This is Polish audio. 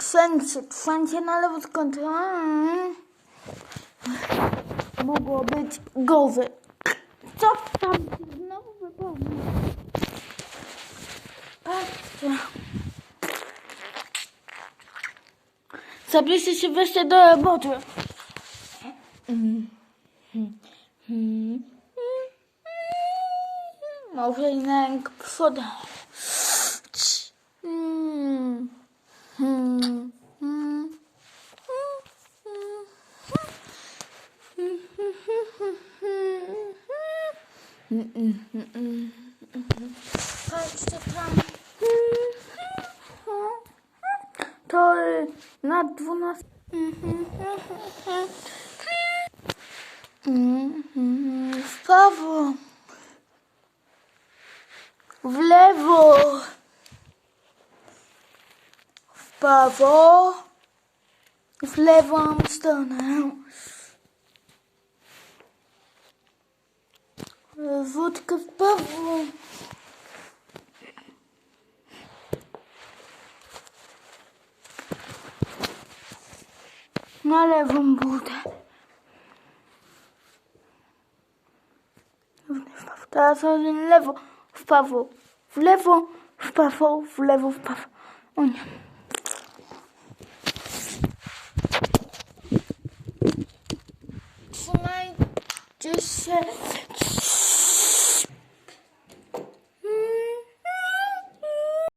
Wszędzie, wszędzie na lewo skąd. Mm. Mogło być gorzej. Co tam się znowu wypełni? Patrzcie. Zabierzcie się wreszcie do roboty. Może i na rękę przodu. Mm. Mm. Mm. Patrzcie tam. To y, na dwunastą. W prawo. W lewo. W prawo. W lewą stronę. Wódkę w prawo. Na lewą budę. Teraz w lewo, w prawo, w lewo, w prawo, w lewo, w prawo. O nie. Trzymajcie się